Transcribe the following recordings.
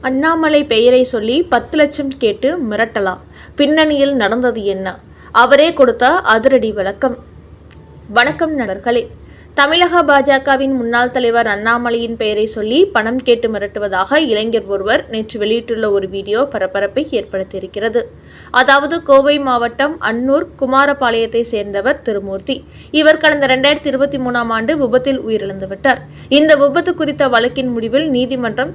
அண்ணாமலை பெயரை சொல்லி பத்து லட்சம் கேட்டு மிரட்டலா? பின்னணியில் நடந்தது என்ன? அவரே கொடுத்த அதிரடி விளக்கம். வணக்கம் நண்பர்களே. தமிழக பாஜகவின் முன்னாள் தலைவர் அண்ணாமலையின் பெயரை சொல்லி பணம் கேட்டு மிரட்டுவதாக இளைஞர் ஒருவர் நேற்று வெளியிட்டுள்ள ஒரு வீடியோ பரபரப்பை ஏற்படுத்தியிருக்கிறது. அதாவது கோவை மாவட்டம் அன்னூர் குமாரபாளையத்தை சேர்ந்தவர் திருமூர்த்தி. இவர் கடந்த இரண்டாயிரத்தி இருபத்தி மூணாம் ஆண்டு விபத்தில் உயிரிழந்துவிட்டார். இந்த விபத்து குறித்த வழக்கின் முடிவில் நீதிமன்றம்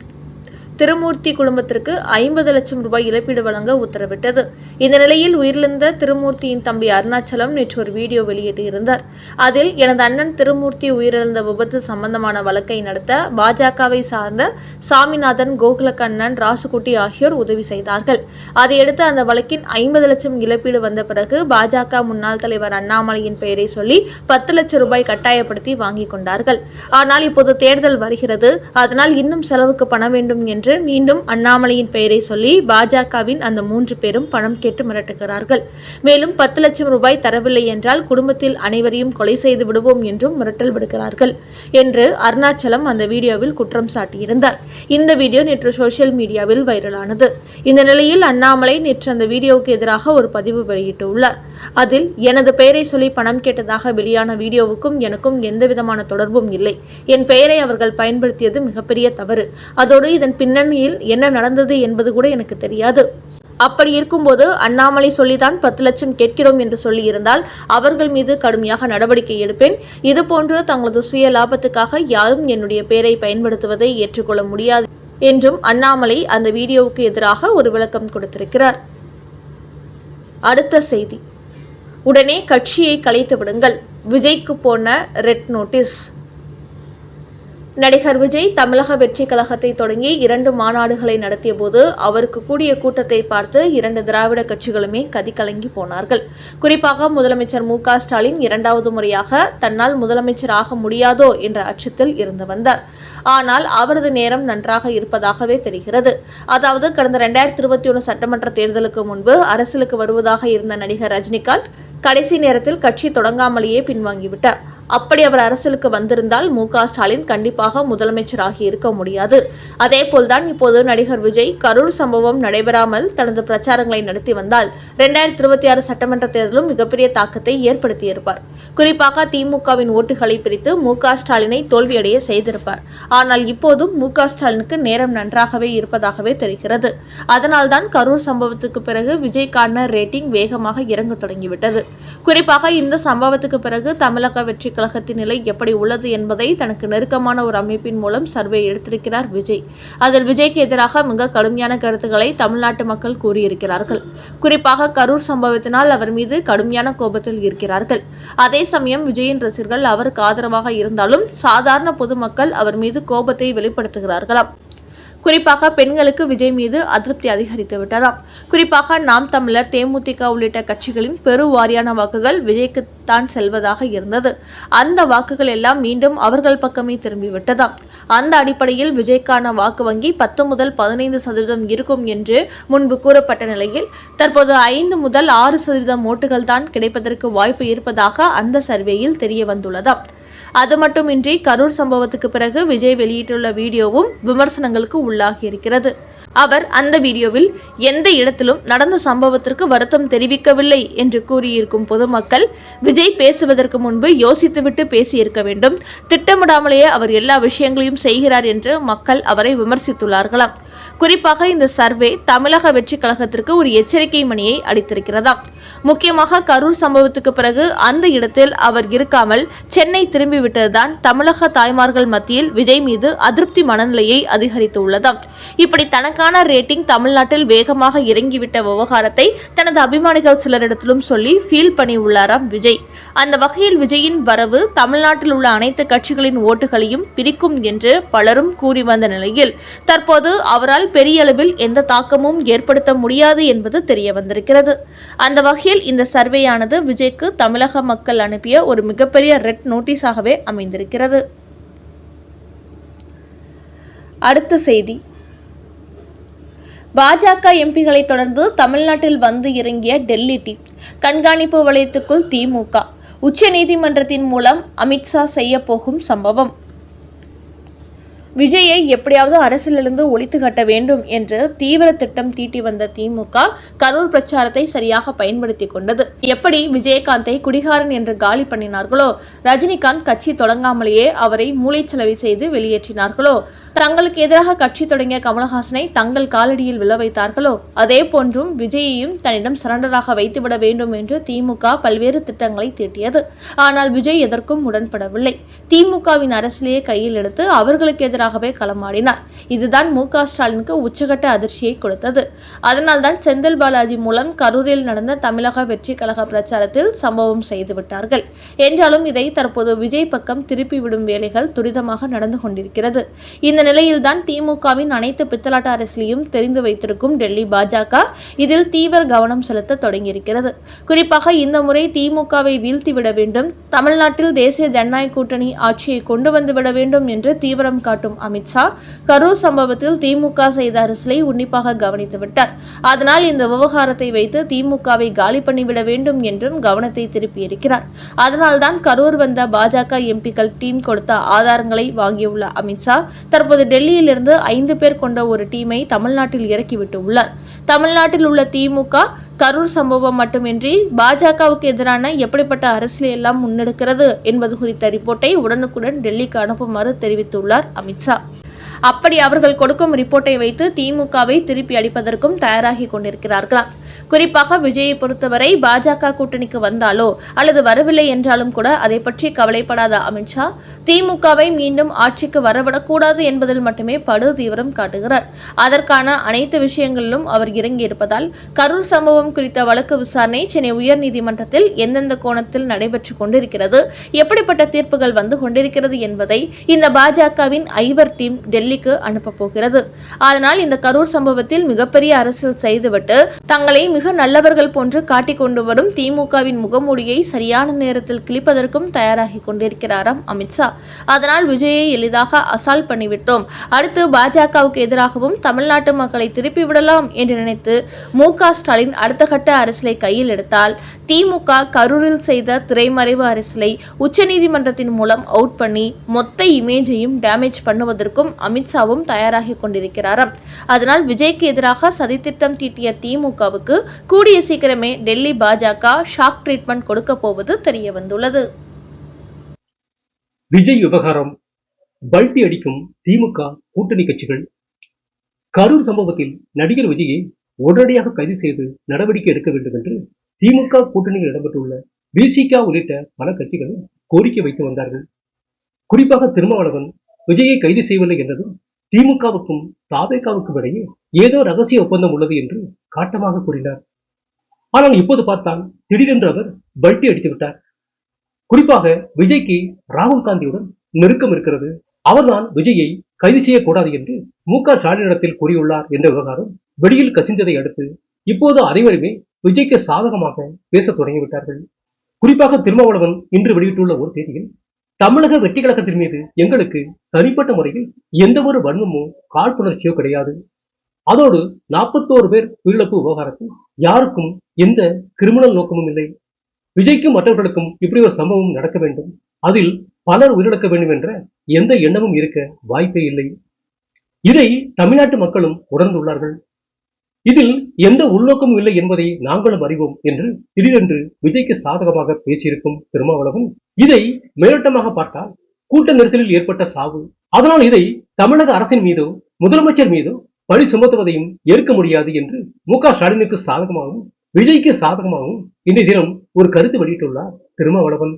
திருமூர்த்தி குடும்பத்திற்கு ஐம்பது லட்சம் ரூபாய் இழப்பீடு வழங்க உத்தரவிட்டது. இந்த நிலையில் உயிரிழந்த திருமூர்த்தியின் தம்பி அருணாச்சலம் நேற்று ஒரு வீடியோ வெளியிட்டிருந்தார். அதில் எனது அண்ணன் திருமூர்த்தி உயிரிழந்த விபத்து சம்பந்தமான வழக்கை நடத்த பாஜகவை சார்ந்த சாமிநாதன் கோகுலக்கண்ணன் ராசுகுட்டி ஆகியோர் உதவி செய்தார்கள். அதையடுத்து அந்த வழக்கின் ஐம்பது லட்சம் இழப்பீடு வந்த பிறகு பாஜக முன்னாள் தலைவர் அண்ணாமலையின் பெயரை சொல்லி பத்து லட்சம் ரூபாய் கட்டாயப்படுத்தி வாங்கிக் கொண்டார்கள். ஆனால் இப்போது தேர்தல் வருகிறது. அதனால் இன்னும் செலவுக்கு பணம் வேண்டும் என்று மீண்டும் அண்ணாமலையின் பெயரை சொல்லி பாஜகவின் அந்த மூன்று பேரும் பணம் கேட்டு மிரட்டுகிறார்கள். மேலும் பத்து லட்சம் ரூபாய் தரவில்லை என்றால் குடும்பத்தில் அனைவரையும் கொலை செய்து விடுவோம் என்றும் மிரட்டல் விடுக்கிறார்கள் என்று அருணாச்சலம் அந்த வீடியோவில் குற்றம் சாட்டியிருந்தார். இந்த வீடியோ நேற்று சோசியல் மீடியாவில் வைரலானது. இந்த நிலையில் அண்ணாமலை நேற்று அந்த வீடியோவுக்கு எதிராக ஒரு பதிவு வெளியிட்டுள்ளார். அதில் எனது பெயரை சொல்லி பணம் கேட்டதாக வெளியான வீடியோவுக்கும் எனக்கும் எந்தவிதமான தொடர்பும் இல்லை. என் பெயரை அவர்கள் பயன்படுத்தியது மிகப்பெரிய தவறு. அதோடு இதன் பின்னணியில் என்ன நடந்தது என்பது கூட எனக்கு தெரியாது. அப்படி இருக்கும்போது அண்ணாமலை சொல்லிதான் பத்து லட்சம் கேட்கிறோம் என்று சொல்லியிருந்தால் அவர்கள் மீது கடுமையாக நடவடிக்கை எடுப்பேன். இதுபோன்று தங்களது சுய லாபத்துக்காக யாரும் என்னுடைய பெயரை பயன்படுத்துவதை ஏற்றுக்கொள்ள முடியாது என்றும் அண்ணாமலை அந்த வீடியோவுக்கு எதிராக ஒரு விளக்கம் கொடுத்திருக்கிறார். அடுத்த செய்தி. உடனே கட்சியை கலைத்து விடுங்கள். விஜய்க்கு போன ரெட் நோட்டீஸ். நடிகர் விஜய் தமிழக வெற்றி கழகத்தை தொடங்கி இரண்டு மாநாடுகளை நடத்திய போது அவருக்கு கூடிய கூட்டத்தை பார்த்து இரண்டு திராவிட கட்சிகளுமே கதிகலங்கி போனார்கள். குறிப்பாக முதலமைச்சர் மு ஸ்டாலின் இரண்டாவது முறையாக தன்னால் முதலமைச்சர் ஆக முடியாதோ என்ற அச்சத்தில் இருந்து வந்தார். ஆனால் அவரது நேரம் நன்றாக இருப்பதாகவே தெரிகிறது. அதாவது கடந்த இரண்டாயிரத்தி இருபத்தி ஒன்று சட்டமன்ற தேர்தலுக்கு முன்பு அரசியலுக்கு வருவதாக இருந்த நடிகர் ரஜினிகாந்த் கடைசி நேரத்தில் கட்சி தொடங்காமலேயே பின்வாங்கிவிட்டார். அப்படி அவர் அரசியலுக்கு வந்திருந்தால் மு க ஸ்டாலின் கண்டிப்பாக முதலமைச்சராகி இருக்க முடியாது. அதேபோல்தான் இப்போது நடிகர் விஜய் கரூர் சம்பவம் நடைபெறாமல் தனது பிரச்சாரங்களை நடத்தி வந்தால் இரண்டாயிரத்தி இருபத்தி ஆறு சட்டமன்ற தேர்தலும் மிகப்பெரிய தாக்கத்தை ஏற்படுத்தியிருப்பார். குறிப்பாக திமுகவின் ஓட்டுகளை பிரித்து மு க ஸ்டாலினை தோல்வியடைய செய்திருப்பார். ஆனால் இப்போதும் மு க ஸ்டாலினுக்கு நேரம் நன்றாகவே இருப்பதாகவே தெரிகிறது. அதனால்தான் கரூர் சம்பவத்துக்கு பிறகு விஜய்க்கான ரேட்டிங் வேகமாக இறங்க தொடங்கிவிட்டது. குறிப்பாக இந்த சம்பவத்துக்கு பிறகு தமிழக வெற்றி கழகத்தின் நிலை எப்படி உள்ளது என்பதை தனக்கு நெருக்கமான ஒரு அமைப்பின் மூலம் சர்வே எடுத்திருக்கிறார் விஜய். அதில் விஜய்க்கு எதிராக மிக கடுமையான கருத்துக்களை தமிழ்நாட்டு மக்கள் கூறியிருக்கிறார்கள். குறிப்பாக கரூர் சம்பவத்தினால் அவர் மீது கடுமையான கோபத்தில் இருக்கிறார்கள். அதே சமயம் விஜயின் ரசிகர்கள் அவருக்கு ஆதரவாக இருந்தாலும் சாதாரண பொதுமக்கள் அவர் மீது கோபத்தை வெளிப்படுத்துகிறார்களாம். குறிப்பாக பெண்களுக்கு விஜய் மீது அதிருப்தி அதிகரித்து விட்டதாம். குறிப்பாக நாம் தமிழர் தேமுதிக உள்ளிட்ட கட்சிகளின் பெருவாரியான வாக்குகள் விஜய்க்கு தான் செல்வதாக இருந்தது. அந்த வாக்குகள் எல்லாம் மீண்டும் அவர்கள் பக்கமே திரும்பிவிட்டதாம் அந்த அடிப்படையில் விஜய்க்கான வாக்கு வங்கி பத்து முதல் பதினைந்து சதவீதம் இருக்கும் என்று முன்பு கூறப்பட்ட நிலையில் தற்போது ஐந்து முதல் ஆறு சதவீதம் ஓட்டுகள் தான் கிடைப்பதற்கு வாய்ப்பு இருப்பதாக அந்த சர்வேயில் தெரிய வந்துள்ளதாம் அது மட்டுமின்றி கரூர் சம்பவத்துக்கு பிறகு விஜய் வெளியிட்டுள்ள வீடியோவும் விமர்சனங்களுக்கு உள்ளாகியிருக்கிறது அவர் அந்த வீடியோவில் எந்த இடத்திலும் நடந்த சம்பவத்திற்கு வருத்தம் தெரிவிக்கவில்லை என்று கூறியிருக்கும் பொதுமக்கள் விஜய் பேசுவதற்கு முன்பு யோசித்துவிட்டு பேசியிருக்க வேண்டும். திட்டமிடாமலேயே அவர் எல்லா விஷயங்களையும் செய்கிறார் என்று மக்கள் அவரை விமர்சித்துள்ளார்களாம். குறிப்பாக இந்த சர்வே தமிழக வெற்றி கழகத்திற்கு ஒரு எச்சரிக்கை மணியை அடித்திருக்கிறதாம் முக்கியமாக கரூர் சம்பவத்துக்கு பிறகு அந்த இடத்தில் அவர் இருக்காமல் சென்னை திரும்பி விட்டதுதான் தமிழக தாய்மார்கள் மத்தியில் விஜய் மீது அதிருப்தி மனநிலையை அதிகரித்துள்ளதாம் இப்படி தனக்கான ரேட்டிங் தமிழ்நாட்டில் வேகமாக இறங்கிவிட்ட விவகாரத்தை தனது அபிமானிகள் சிலரிடத்திலும் சொல்லி ஃபீல் பண்ணியுள்ளாராம் விஜய். அந்த வகையில் விஜயின் வரவு தமிழ்நாட்டில் உள்ள அனைத்து கட்சிகளின் ஓட்டுகளையும் பிரிக்கும் என்று பலரும் கூறி வந்த நிலையில் தற்போது அவரால் பெரிய அளவில் எந்த தாக்கமும் ஏற்படுத்த முடியாது என்பது தெரிய வந்திருக்கிறது. அந்த வகையில் இந்த சர்வேயானது விஜய்க்கு தமிழக மக்கள் அனுப்பிய ஒரு மிகப்பெரிய ரெட் நோட்டீஸாகவே அமைந்திருக்கிறது. அடுத்த செய்தி. பாஜக எம்பிகளை தொடர்ந்து தமிழ்நாட்டில் வந்து இறங்கிய டெல்லி டீம் கண்காணிப்பு வலயத்துக்குள் திமுக உச்சநீதிமன்றத்தின் மூலம் அமித்ஷா செய்ய போகும் சம்பவம். விஜயை எப்படியாவது அரசியலிருந்து ஒழித்து கட்ட வேண்டும் என்று தீவிர திட்டம் தீட்டி வந்த திமுக கரூர் பிரச்சாரத்தை சரியாக பயன்படுத்தி கொண்டது. எப்படி விஜயகாந்தை குடிகாரன் என்று காலி பண்ணினார்களோ ரஜினிகாந்த் கட்சி தொடங்காமலேயே அவரை மூளைச்சலவை செய்து வெளியேற்றினார்களோ தங்களுக்கு எதிராக கட்சி தொடங்கிய கமல்ஹாசனை தங்கள் காலடியில் விழ வைத்தார்களோ அதே போன்றும் விஜயையும் தன்னிடம் சரண்டராக வைத்துவிட வேண்டும் என்று திமுக பல்வேறு திட்டங்களை தீட்டியது. ஆனால் விஜய் எதற்கும் உடன்படவில்லை. திமுகவின் அரசியலையே கையில் எடுத்து அவர்களுக்கு அமைச்சராகவே களமாடினார். இதுதான் மு க ஸ்டாலினுக்கு உச்சகட்ட அதிர்ச்சியை கொடுத்தது. அதனால்தான் செந்தில் பாலாஜி மூலம் கரூரில் நடந்த தமிழக வெற்றி கழக பிரச்சாரத்தில் சம்பவம் செய்துவிட்டார்கள் என்றாலும் இதை தற்போது விஜய் பக்கம் திருப்பிவிடும் வேலைகள் துரிதமாக நடந்து கொண்டிருக்கிறது. இந்த நிலையில்தான் திமுகவின் அனைத்து பித்தலாட்ட அரசியலையும் தெரிந்து வைத்திருக்கும் டெல்லி பாஜக இதில் தீவிர கவனம் செலுத்த தொடங்கியிருக்கிறது. குறிப்பாக இந்த முறை திமுகவை வீழ்த்திவிட வேண்டும் தமிழ்நாட்டில் தேசிய ஜனநாயக கூட்டணி ஆட்சியை கொண்டு வந்துவிட வேண்டும் என்று தீவிரம் காட்டும் அமித்ஷா கரூர் சம்பவத்தில் திமுக செய்த அரசியலை உன்னிப்பாக கவனித்து விட்டார். அதனால் இந்த விவகாரத்தை வைத்து திமுகவை காலி பண்ணிவிட வேண்டும் என்றும் கவனத்தை திருப்பியிருக்கிறார் அதனால்தான் கரூர் வந்த பாஜக எம்பிக்கள் டீம் கொடுத்த ஆதாரங்களை வாங்கியுள்ள அமித்ஷா தற்போது டெல்லியிலிருந்து ஐந்து பேர் கொண்ட ஒரு டீமை தமிழ்நாட்டில் இறக்கிவிட்டு உள்ளார். தமிழ்நாட்டில் உள்ள திமுக கரூர் சம்பவம் மட்டுமின்றி பாஜகவுக்கு எதிரான எப்படிப்பட்ட அரசியலை எல்லாம் முன்னெடுக்கிறது என்பது குறித்த ரிப்போர்ட்டை உடனுக்குடன் டெல்லிக்கு அனுப்புமாறு தெரிவித்துள்ளார் அமித்ஷா さあ。அப்படி அவர்கள் கொடுக்கும் ரிப்போர்ட்டை வைத்து திமுகவை திருப்பி அடிப்பதற்கும் தயாராகி கொண்டிருக்கிறார்களாம். குறிப்பாக விஜயை பொறுத்தவரை பாஜக கூட்டணிக்கு வந்தாலோ அல்லது வரவில்லை என்றாலும் கூட அதை பற்றி கவலைப்படாத அமித்ஷா திமுகவை மீண்டும் ஆட்சிக்கு வரவிடக்கூடாது என்பதில் மட்டுமே படு தீவிரம் காட்டுகிறார். அதற்கான அனைத்து விஷயங்களிலும் அவர் இறங்கியிருப்பதால் கரூர் சம்பவம் குறித்த வழக்கு விசாரணை சென்னை உயர்நீதிமன்றத்தில் எந்தெந்த கோணத்தில் நடைபெற்றுக் கொண்டிருக்கிறது எப்படிப்பட்ட தீர்ப்புகள் வந்து கொண்டிருக்கிறது என்பதை இந்த பாஜகவின் ஐவர் டீம் டெல்லி டெல்லிக்கு அனுப்ப போகிறது. அதனால் இந்த கரூர் சம்பவத்தில் மிகப்பெரிய அரசியல் செய்துவிட்டு தங்களை மிக நல்லவர்கள் போன்று காட்டிக் கொண்டு வரும் திமுகவின் முகமூடியை சரியான நேரத்தில் கிழிப்பதற்கும் தயாராகி கொண்டிருக்கிறாராம் அமித்ஷா அதனால் விஜயை எளிதாக அசால் பண்ணிவிட்டோம். அடுத்து பாஜகவுக்கு எதிராகவும் தமிழ்நாட்டு மக்களை திருப்பிவிடலாம் என்று நினைத்து மு ஸ்டாலின் அடுத்த கட்ட அரசியலை கையில் எடுத்தால் திமுக கரூரில் செய்த திரைமறைவு அரசியலை உச்சநீதிமன்றத்தின் மூலம் அவுட் பண்ணி மொத்த இமேஜையும் டேமேஜ் பண்ணுவதற்கும் அமித் அமித்ஷாவும் தயாராகி கொண்டிருக்கிறாராம். அதனால் விஜய்க்கு எதிராக சதித்திட்டம் தீட்டிய திமுகவுக்கு கூடிய சீக்கிரமே டெல்லி பாஜக ஷாக் ட்ரீட்மெண்ட் கொடுக்க போவது தெரிய வந்துள்ளது விஜய் விவகாரம் பல்டி அடிக்கும் திமுக கூட்டணி கட்சிகள். கரூர் சம்பவத்தில் நடிகர் விஜயை உடனடியாக கைது செய்து நடவடிக்கை எடுக்க வேண்டும் என்று திமுக கூட்டணியில் இடம்பெற்றுள்ள பிசிக உள்ளிட்ட பல கட்சிகளும் கோரிக்கை வைத்து வந்தார்கள். குறிப்பாக திருமாவளவன் விஜயை கைது செய்யவில்லை என்றதும் திமுகவுக்கும் தாவேகாவுக்கும் இடையே ஏதோ ரகசிய ஒப்பந்தம் உள்ளது என்று காட்டமாக கூறினார். ஆனால் இப்போது பார்த்தால் திடீரென்று அவர் பல்ட்டி அடித்து விட்டார். குறிப்பாக விஜய்க்கு ராகுல் காந்தியுடன் நெருக்கம் இருக்கிறது. அவர்தான் விஜயை கைது செய்யக்கூடாது என்று மு க ஸ்டாலினிடத்தில் கூறியுள்ளார் என்ற விவகாரம் வெளியில் கசிந்ததை அடுத்து இப்போது அனைவருமே விஜய்க்கு சாதகமாக பேசத் தொடங்கிவிட்டார்கள். குறிப்பாக திருமாவளவன் இன்று வெளியிட்டுள்ள ஒரு செய்தியில் தமிழக வெற்றி கழகத்தின் மீது எங்களுக்கு தனிப்பட்ட முறையில் எந்த ஒரு வன்மமோ காழ்ப்புணர்ச்சியோ கிடையாது. அதோடு நாற்பத்தோரு பேர் உயிரிழப்பு விவகாரத்தில் யாருக்கும் எந்த கிரிமினல் நோக்கமும் இல்லை. விஜய்க்கும் மற்றவர்களுக்கும் இப்படி ஒரு சம்பவம் நடக்க வேண்டும். அதில் பலர் உயிரிழக்க வேண்டும் என்ற எந்த எண்ணமும் இருக்க வாய்ப்பே இல்லை. இதை தமிழ்நாட்டு மக்களும் உணர்ந்துள்ளார்கள். இதில் எந்த உள்நோக்கமும் இல்லை என்பதை நாங்களும் அறிவோம் என்று திடீரென்று விஜய்க்கு சாதகமாக பேசியிருக்கும் திருமாவளவன் இதை மேலோட்டமாக பார்த்தால் கூட்ட நெரிசலில் ஏற்பட்ட சாவு அதனால் இதை தமிழக அரசின் மீதோ முதலமைச்சர் மீதோ பழி சுமத்துவதையும் ஏற்க முடியாது என்று மு க ஸ்டாலினுக்கு சாதகமாகவும் விஜய்க்கு சாதகமாகவும் இன்றைய தினம் ஒரு கருத்து வெளியிட்டுள்ளார் திருமாவளவன்.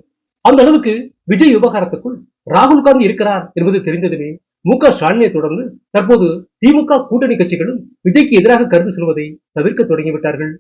அந்த அளவுக்கு விஜய் விவகாரத்துக்குள் ராகுல் காந்தி இருக்கிறார் என்பது தெரிந்ததுமே மு க ஸ்டாலினை தொடர்ந்து தற்போது திமுக கூட்டணி கட்சிகளும் விஜய்க்கு எதிராக கருத்து சொல்வதை தவிர்க்க தொடங்கிவிட்டார்கள்.